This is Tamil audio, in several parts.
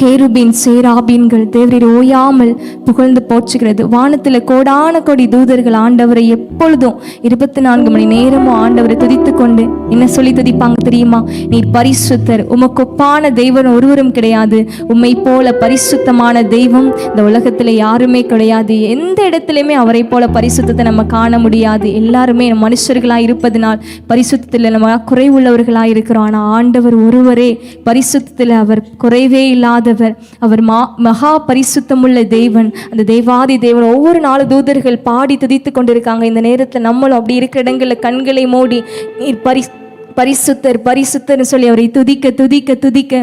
கேருபின் சேராபீன்கள் தேவரீர் ஓயாமல் புகழ்ந்து போற்றுகிறது. வானத்தில் கோடான கோடி தூதர்கள் ஆண்டவரை எப்பொழுதும் இருபத்தி நான்கு மணி நேரமும் ஆண்டவரை துதித்து கொண்டு என்ன சொல்லி துதிப்பாங்க தெரியுமா? நீர் பரிசுத்தர் உமக்கொப்பான தெய்வம் ஒருவரும் கிடையாது. உம்மை போல பரிசுத்தமான தெய்வம் இந்த உலகத்தில் யாருமே கிடையாது. எந்த இடத்துலையுமே அவரை போல பரிசுத்தத்தை நம்ம காண முடியாது. எல்லாருமே மனுஷர்களாக இருப்பதனால் பரிசுத்தத்தில் நம்ம குறைவுள்ளவர்களாக இருக்கிறோம். ஆனால் ஆண்டவர் ஒருவரே பரிசுத்தத்தில் அவர் குறைவே இல்லாதவர். அவர் மா மகா பரிசுத்தமுள்ள தேவன். அந்த தேவாதி தேவன் ஒவ்வொரு நாலு தூதர்கள் பாடி துதித்து கொண்டிருக்காங்க. இந்த நேரத்தில் நம்மளும் அப்படி இருக்கிற இடங்களில் கண்களை மூடி நீர் பரி பரிசுத்தர் பரிசுத்தர்னு சொல்லி அவரை துதிக்க துதிக்க துதிக்க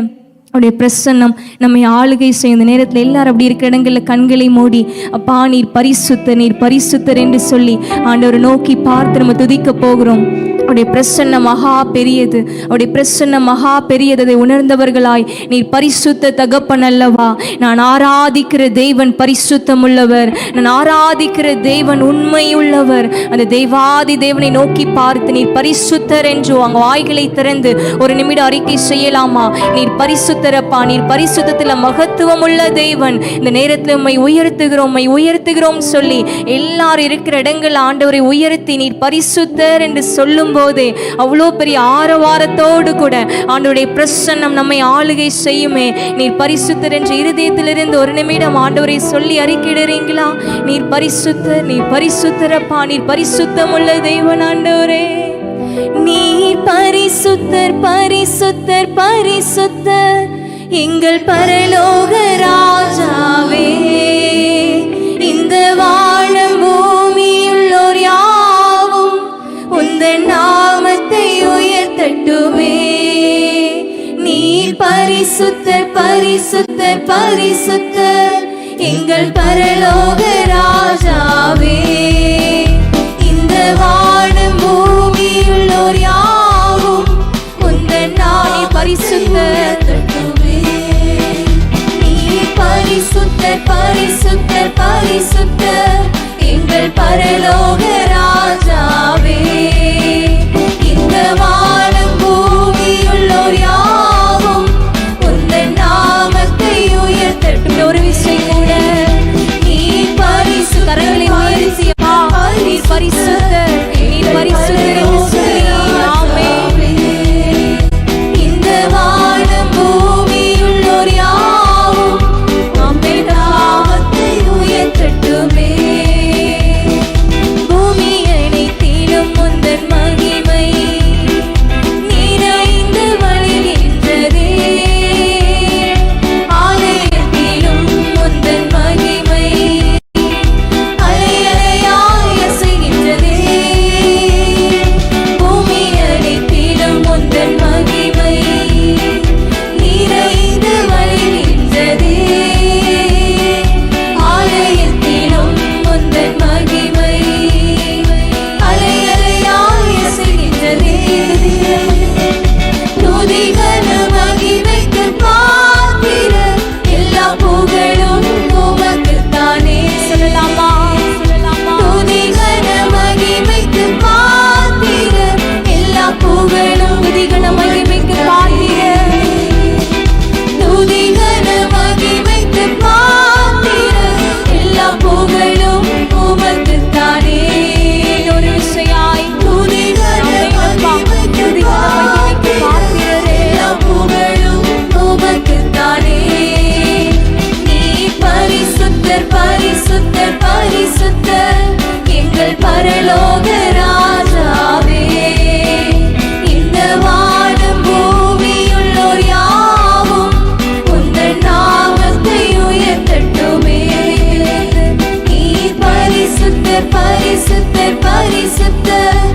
அவருடைய பிரசன்னம் நம்மை ஆளுகை செய்யும். இந்த நேரத்தில் எல்லாரும் அப்படி இருக்கிற இடங்களில் கண்களை மூடி அப்பா நீர் பரிசுத்தர் நீர் பரிசுத்தர் என்று சொல்லி ஆண்டவரை நோக்கி பார்த்து நம்ம துதிக்க போகிறோம். அவருடைய பிரசன்ன மகா பெரியது. அவருடைய பிரசன்ன மகா பெரியது. அதை உணர்ந்தவர்களாய் நீர் பரிசுத்த தகப்பன் அல்லவா? நான் ஆராதிக்கிற தேவன் பரிசுத்தம் உள்ளவர் நான் ஆராதிக்கிற தேவன் உண்மை உள்ளவர் அந்த தெய்வாதி தேவனை நோக்கி பார்த்து நீர் பரிசுத்தர் என்று அவங்க வாய்களை திறந்து ஒரு நிமிடம் அறிக்கை செய்யலாமா? நீர் பரிசுத்தரப்பா? நீர் பரிசுத்தத்தில் மகத்துவம் உள்ள தேவன். இந்த நேரத்தில் உண்மை உயர்த்துகிறோம் உண்மை உயர்த்துகிறோம் சொல்லி எல்லாரும் இருக்கிற இடங்கள் ஆண்டவரை உயர்த்தி நீர் பரிசுத்தர் என்று சொல்லும் போதே அவ்வளோ பெரிய ஆரவாரத்தோடு கூட ஆண்டோடைய பிரசன்னம் நம்மை ஆளுகை செய்யுமே. நீர் பரிசுத்தர் என்ற இருதயத்திலிருந்து ஒரு நிமிடம் ஆண்டவரை சொல்லி அறிக்கிடுறீங்களா? நீர் பரிசுத்தர் நீர் பரிசுத்தரப்பா நீர் பரிசுத்தம் உள்ள தெய்வன் ஆண்டவரே. நீர் பரிசுத்தர் பரிசுத்தர் பரிசுத்தர். எங்கள் பரலோக ராஜாவே. வேண்டுமே. நீர் பரிசுத்த பரிசுத்த பரிசுத்த எங்கள் பரலோக ராஜாவே. இந்த வாழும் பூமியுள்ளோர் யாவும் உந்தன் நாளை பரிசுத்த பரிசுத்த பரிசுத்த பரிசுத்த எங்கள் பரலோக பரிசுத்தர் பரிசுத்தர்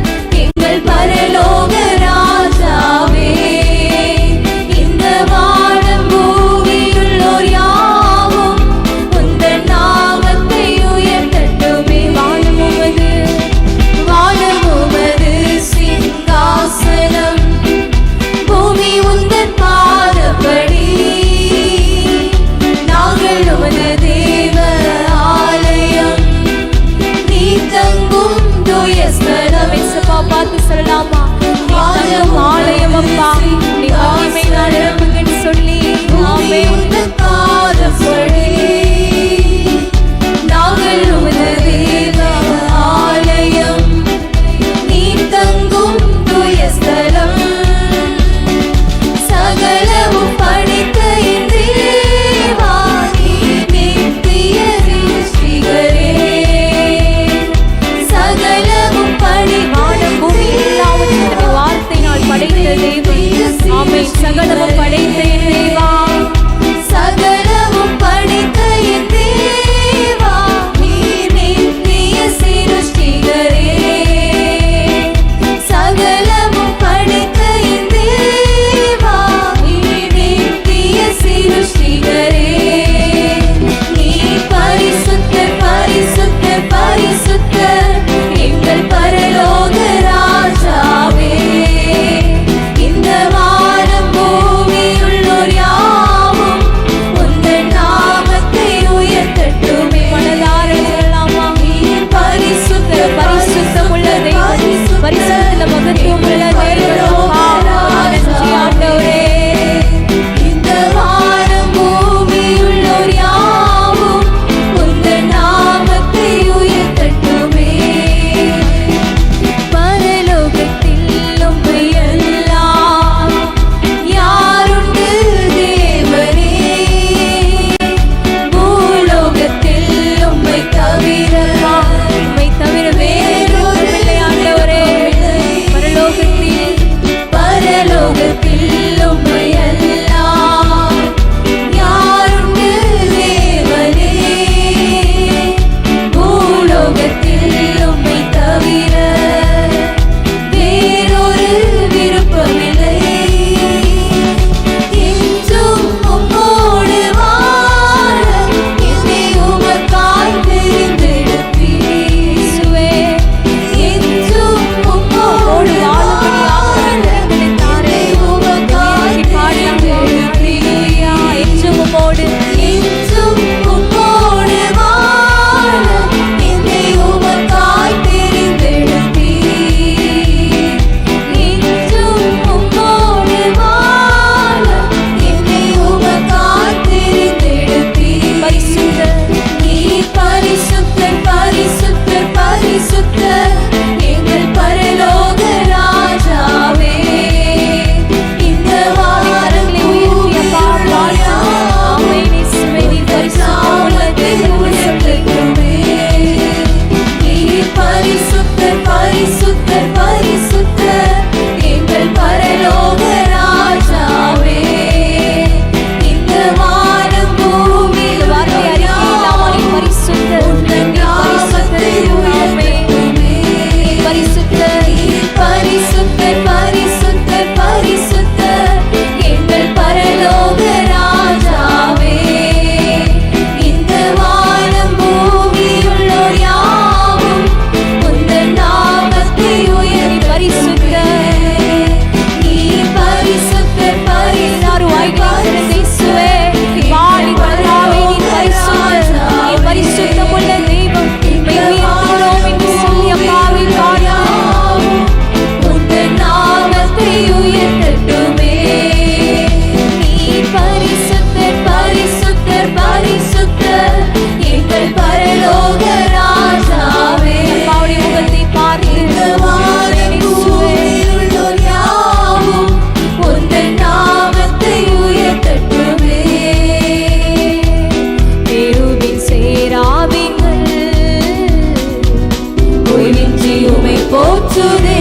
இயேசுவே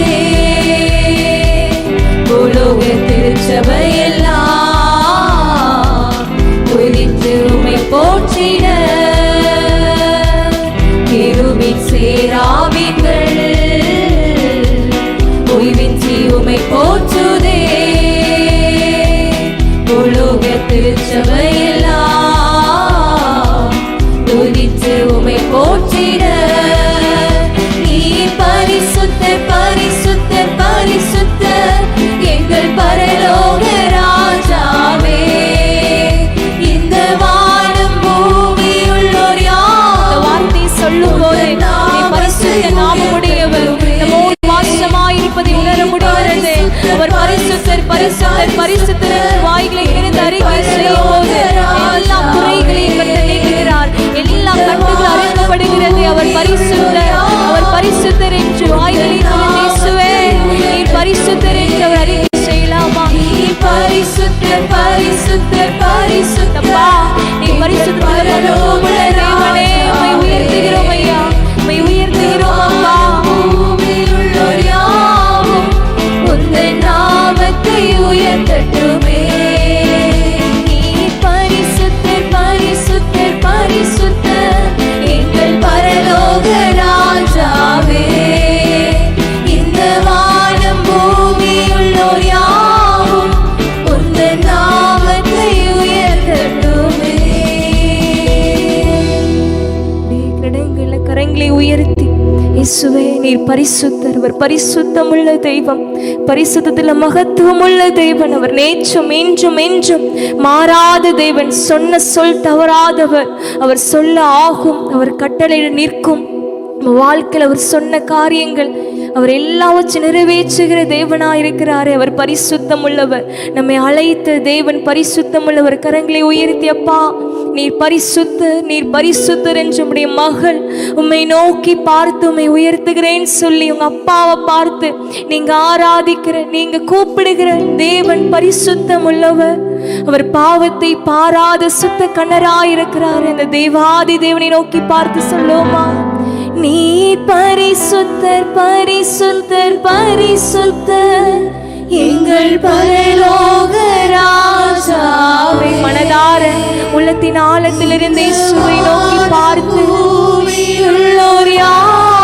உலோக திருச்சபையெல்லாம் உதித்திருமை போற்றிட. கிருபி சேராவிங்கள் உய்வின்றி உமை போற்றுதே. உலோக திருச்சபையெல்லாம் உயர்த்தி. இயேசுவே நீர் பரிசுத்தர் அவர் பரிசுத்தமுள்ள தெய்வம். பரிசுத்தத்தில் மகத்துவமுள்ள தெய்வன் அவர். நேற்றும் என்றும் என்றும் மாறாத தெய்வன். சொன்ன சொல் தவறாதவர். அவர் சொல்ல ஆகும். அவர் கட்டளையிட நிற்கும். வாழ்க்கையில் அவர் சொன்ன காரியங்கள் அவர் எல்லாவற்றையும் நிறைவேற்றுகிற தேவனாக இருக்கிறாரே அவர் பரிசுத்தம் உள்ளவர் நம்மை அழைத்த தேவன் பரிசுத்தம் உள்ளவர் கரங்களை உயர்த்தி அப்பா நீர் பரிசுத்த நீர் பரிசுத்தர் என்று உடைய மகள் உம்மை நோக்கி பார்த்து உம்மை உயர்த்துகிறேன்னு சொல்லி உங்க அப்பாவை பார்த்து நீங்க ஆராதிக்கிற நீங்க கூப்பிடுகிற தேவன் பரிசுத்தம் உள்ளவர் அவர் பாவத்தை பாராத சுத்த கண்ணராயிருக்கிறார். இந்த தேவாதி தேவனை நோக்கி பார்த்து சொல்லுவோமா? நீ பரிசுத்தர் பரிசுத்தர் பரிசுத்தர். எங்கள் பரலோக ராஜாவே. மனதார உள்ளத்தின் ஆழத்திலிருந்து இயேசுவை நோக்கி பார்த்து. பூமியுள்ளோர் யாவும்